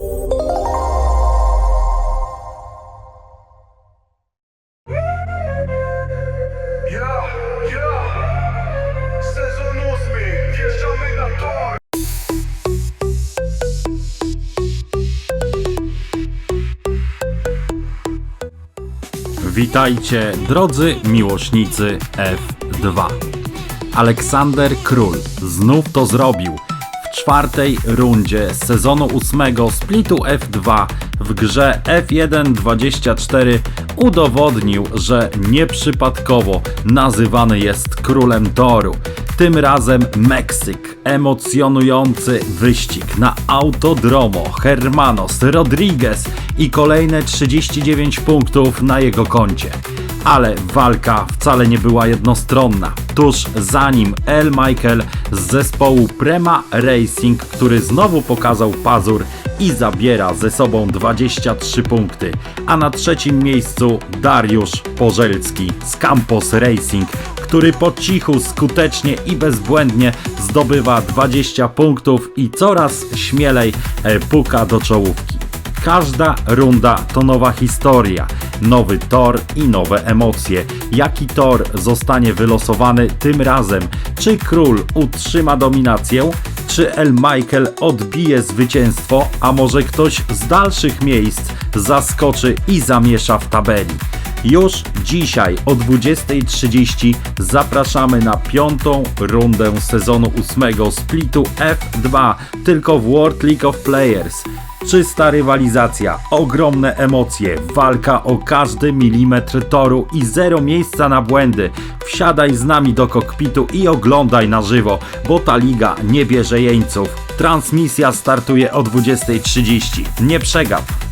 Witajcie, drodzy miłośnicy F2. Aleksander Król znów to zrobił. W czwartej rundzie sezonu ósmego splitu F2 w grze F1.24 udowodnił, że nieprzypadkowo nazywany jest królem toru. Tym razem Meksyk, emocjonujący wyścig na Autodromo Hermanos Rodriguez i kolejne 39 punktów na jego koncie. Ale walka wcale nie była jednostronna. Tuż za nim El Michael z zespołu Prema Racing, który znowu pokazał pazur i zabiera ze sobą 23 punkty. A na trzecim miejscu Dariusz Porzelski z Campos Racing, który po cichu, skutecznie i bezbłędnie zdobywa 20 punktów i coraz śmielej e, puka do czołówki. Każda runda to nowa historia, nowy tor i nowe emocje. Jaki tor zostanie wylosowany tym razem? Czy król utrzyma dominację? Czy El Michael odbije zwycięstwo? A może ktoś z dalszych miejsc zaskoczy i zamiesza w tabeli? Już dzisiaj o 20.30 zapraszamy na piątą rundę sezonu ósmego splitu F2 tylko w World League of Players. Czysta rywalizacja, ogromne emocje, walka o każdy milimetr toru i zero miejsca na błędy. Wsiadaj z nami do kokpitu i oglądaj na żywo, bo ta liga nie bierze jeńców. Transmisja startuje o 20.30. Nie przegap!